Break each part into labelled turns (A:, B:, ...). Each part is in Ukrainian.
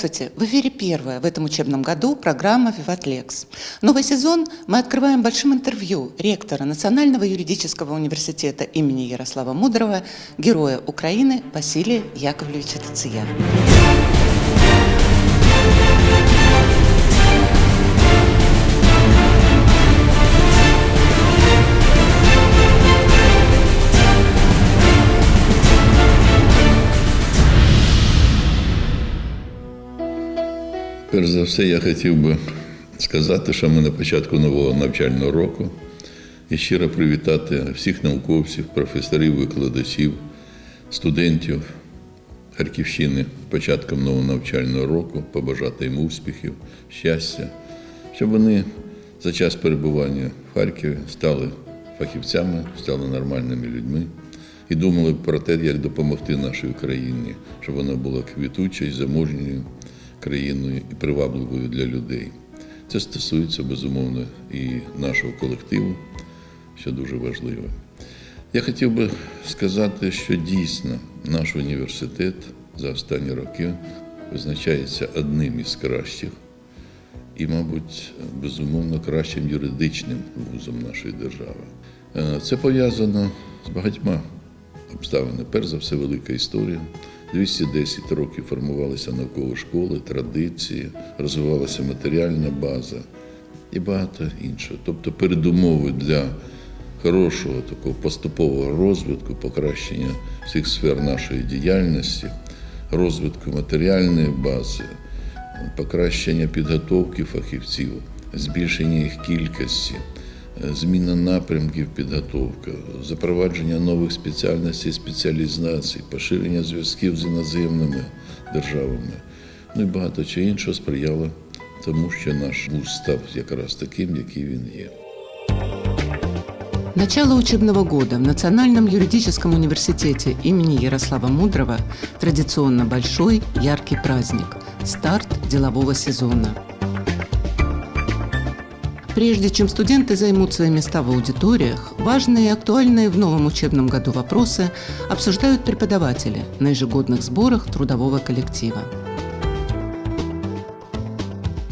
A: Здравствуйте! В эфире первая в этом учебном году программа «Виват Лекс». Новый сезон мы открываем большим интервью ректора Национального юридического университета имени Ярослава Мудрого, героя Украины Василия Яковлевича Тация.
B: Перш за все, я хотів би сказати, що ми на початку нового навчального року. І щиро привітати всіх науковців, професорів, викладачів, студентів Харківщини початком нового навчального року, побажати їм успіхів, щастя, щоб вони за час перебування в Харкові стали фахівцями, стали нормальними людьми і думали про те, як допомогти нашій Україні, щоб вона була квітучою, заможньою країною і привабливою для людей. Це стосується безумовно і нашого колективу, що дуже важливо. Я хотів би сказати, що дійсно наш університет за останні роки визначається одним із кращих і, мабуть, безумовно кращим юридичним вузом нашої держави. Е, Це пов'язано з багатьма обставинами. Перш за все, велика історія. 210 років формувалися наукові школи, традиції, розвивалася матеріальна база і багато іншого. Тобто передумови для хорошого такого поступового розвитку, покращення всіх сфер нашої діяльності, розвитку матеріальної бази, покращення підготовки фахівців, збільшення їх кількості, зміна напрямків підготовки, запровадження нових спеціальностей спеціалізацій, поширення зв'язків з іноземними державами, ну і багато чого іншого сприяло тому, що наш вуз став якраз таким, який він є.
A: Начало учебного года в Национальном юридическом университете имени Ярослава Мудрого традиционно большой, яркий праздник – старт делового сезона. Прежде чем студенты займут свои места в аудиториях, важные и актуальные в новом учебном году вопросы обсуждают преподаватели на ежегодных сборах трудового коллектива.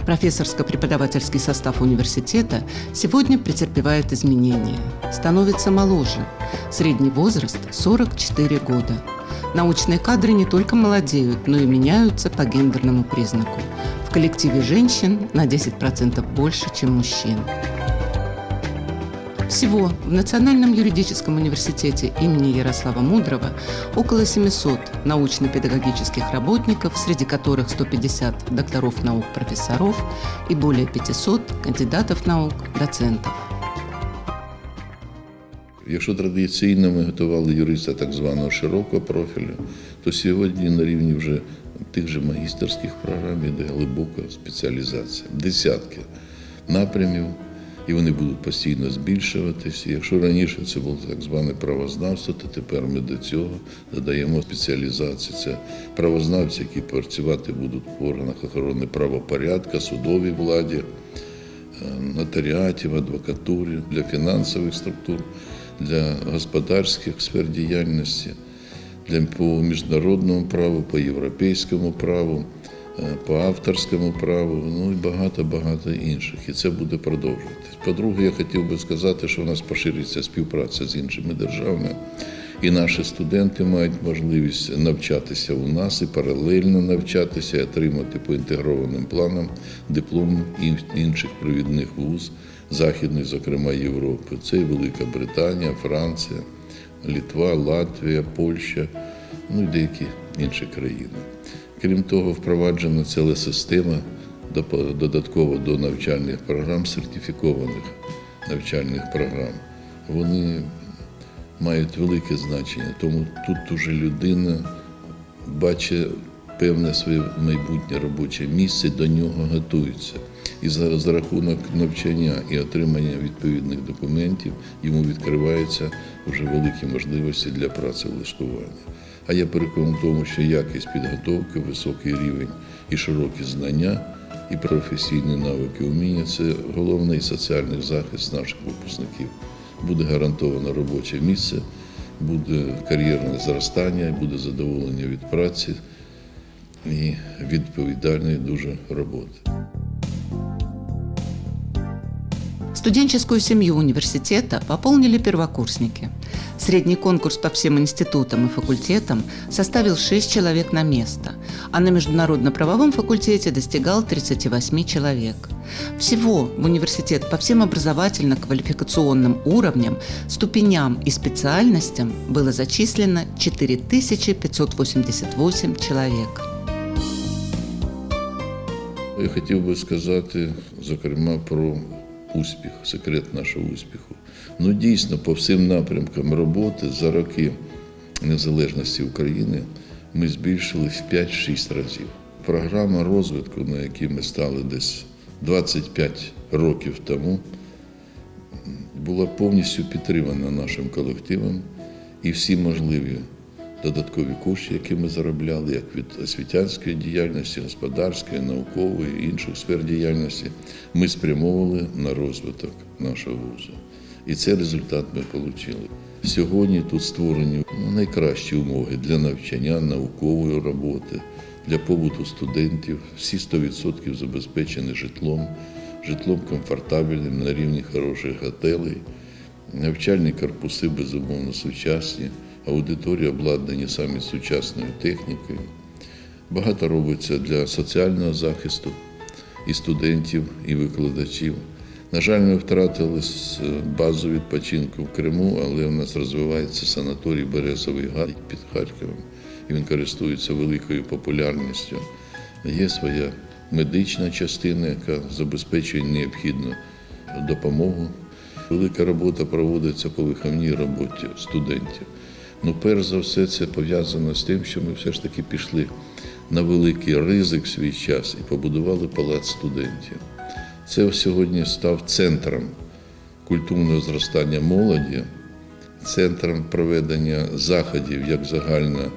A: Профессорско-преподавательский состав университета сегодня претерпевает изменения. Становится моложе. Средний возраст – 44 года. Научные кадры не только молодеют, но и меняются по гендерному признаку. В коллективе женщин на 10% больше, чем мужчин. Всего в Национальном юридическом университете имени Ярослава Мудрого около 700 научно-педагогических работников, среди которых 150 докторов наук, профессоров и более 500 кандидатов наук, доцентов.
B: Якщо традиційно ми готували юриста так званого широкого профілю, то сьогодні на рівні вже тих же магістерських програм іде глибока спеціалізація. Десятки напрямів, і вони будуть постійно збільшуватися. Якщо раніше це було так зване правознавство, то тепер ми до цього додаємо спеціалізацію. Це правознавці, які працювати будуть в органах охорони правопорядка, судовій владі, нотаріатів, адвокатурі, для фінансових структур, для господарських сфер діяльності, по міжнародному праву, по європейському праву, е, по авторському праву, ну і багато-багато інших. І це буде продовжуватись. По-друге, я хотів би сказати, що у нас поширюється співпраця з іншими державами. І наші студенти мають можливість навчатися у нас і паралельно навчатися, і отримати по інтегрованим планам диплом інших провідних вуз Західної, зокрема Європи. Це і Велика Британія, Франція, Літва, Латвія, Польща, ну і деякі інші країни. Крім того, впроваджена ціла система додатково до навчальних програм, сертифікованих навчальних програм. Вони мають велике значення. Тому тут уже людина бачить певне своє майбутнє робоче місце, до нього готується. І за, за рахунок навчання і отримання відповідних документів йому відкриваються вже великі можливості для працевлаштування. А я переконаний в тому, що якість підготовки, високий рівень і широкі знання, і професійні навики, уміння це головний соціальний захист наших випускників буде гарантовано робоче місце, буде кар'єрне зростання, буде задоволення від праці. і відповідальної дуже роботи.
A: Студенческую семью университета пополнили первокурсники. Средний конкурс по всем институтам и факультетам составил 6 человек на место, а на международно-правовом факультете достигал 38 человек. Всего в университет по всем образовательно-квалификационным уровням, ступеням и специальностям было зачислено 4588 человек.
B: Я хотів би сказати, зокрема, про успіх, секрет нашого успіху. Ну, дійсно, по всім напрямкам роботи за роки незалежності України ми збільшили в 5-6 разів. Програма розвитку, на якій ми стали десь 25 років тому, була повністю підтримана нашим колективом і всі можливі додаткові кошти, які ми заробляли, як від освітянської діяльності, господарської, наукової інших сфер діяльності, ми спрямовували на розвиток нашого вузу. І цей результат ми отримали. Сьогодні тут створені ну, найкращі умови для навчання, наукової роботи, для побуту студентів. Всі 100% забезпечені житлом, житлом комфортабельним на рівні хороших готелей. Навчальні корпуси безумовно сучасні, аудиторії обладнані саме сучасною технікою. Багато робиться для соціального захисту і студентів, і викладачів. На жаль, ми втратили базу відпочинку в Криму, але у нас розвивається санаторій Березовий Гай під Харковом, і він користується великою популярністю. Є своя медична частина, яка забезпечує необхідну допомогу. Велика робота проводиться по виховній роботі студентів. Ну, перш за все, це пов'язано з тим, що ми все ж таки пішли на великий ризик в свій час і побудували палац студентів. Це сьогодні став центром культурного зростання молоді, центром проведення заходів як загально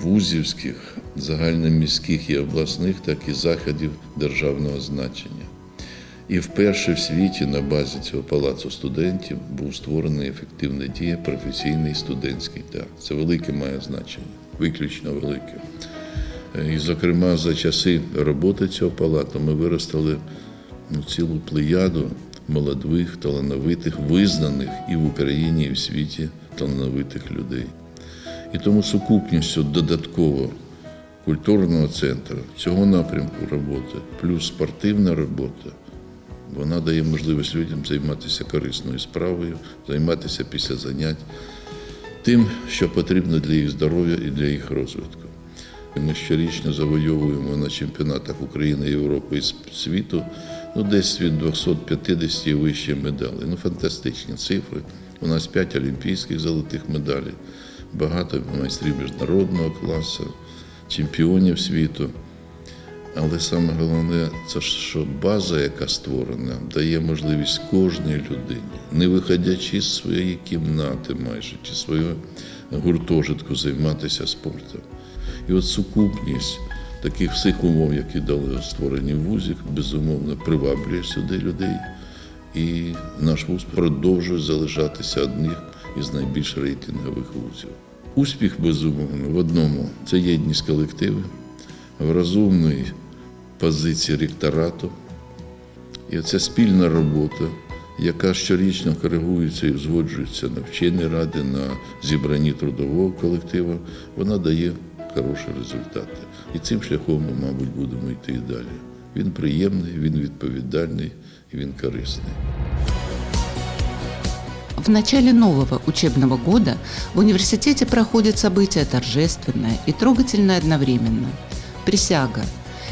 B: вузівських, загальноміських і обласних, так і заходів державного значення. І вперше в світі на базі цього палацу студентів був створений ефективна дія професійний студентський театр. Це велике має значення, виключно велике. І, зокрема, за часи роботи цього палату ми виростили ну, цілу плеяду молодих, талановитих, визнаних і в Україні, і в світі талановитих людей. І тому сукупністю додатково культурного центру цього напрямку роботи, плюс спортивна робота, вона дає можливість людям займатися корисною справою, займатися після занять тим, що потрібно для їх здоров'я і для їх розвитку. Ми щорічно завойовуємо на чемпіонатах України, Європи і світу ну, десь від 250 і вище медалей. Ну, фантастичні цифри. У нас 5 олімпійських золотих медалей, багато майстрів міжнародного класу, чемпіонів світу. Але саме головне, це що база, яка створена, дає можливість кожній людині, не виходячи з своєї кімнати майже чи свого гуртожитку, займатися спортом. І от сукупність таких всіх умов, які дали створені в вузі, безумовно приваблює сюди людей. І наш вуз продовжує залишатися одним із найбільш рейтингових вузів. Успіх, безумовно, в одному це єдність колективу, в розумній позиції ректорату. І це спільна робота, яка щорічно коригується і узгоджується на вчені ради, на зібранні трудового колективу, вона дає хороші результати. І цим шляхом ми, мабуть, будемо йти і далі. Він приємний, він відповідальний і він корисний.
A: В начале нового учебного года в университете проходит событие торжественное и трогательное одновременно. Присяга.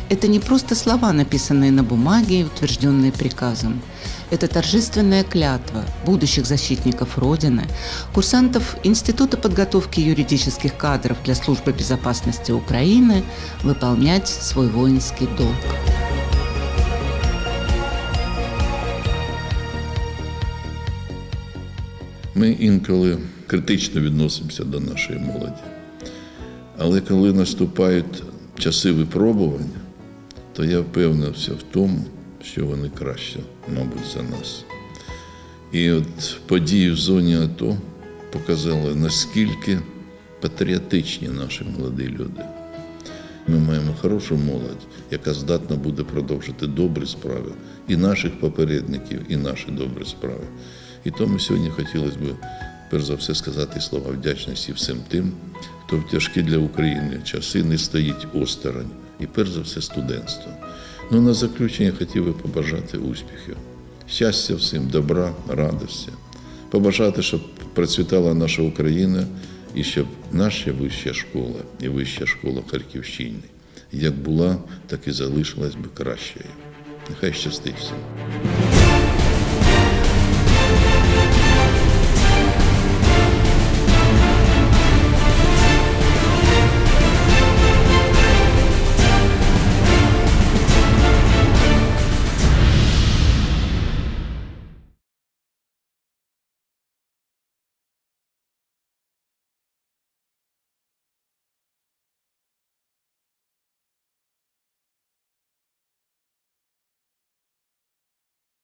A: Это не просто слова, написанные на бумаге и утвержденные приказом. Это торжественная клятва будущих защитников Родины, курсантов Института подготовки юридических кадров для Службы безопасности Украины выполнять свой воинский долг.
B: Ми інколи критично відносимося до нашої молоді. Але коли наступають часи випробування, то я впевнився в тому, що вони краще, мабуть, за нас. І от події в зоні АТО показали, наскільки патріотичні наші молоді люди. Ми маємо хорошу молодь, яка здатна буде продовжити добрі справи і наших попередників, і наші добрі справи. І тому сьогодні хотілося б, перш за все, сказати слова вдячності всім тим, хто в тяжкі для України часи не стоїть осторонь, і перш за все студентство. Ну, на заключення хотів би побажати успіхів, щастя всім, добра, радості, побажати, щоб процвітала наша Україна і щоб наша вища школа і вища школа Харківщини як була, так і залишилась би кращою. Нехай щастить всім.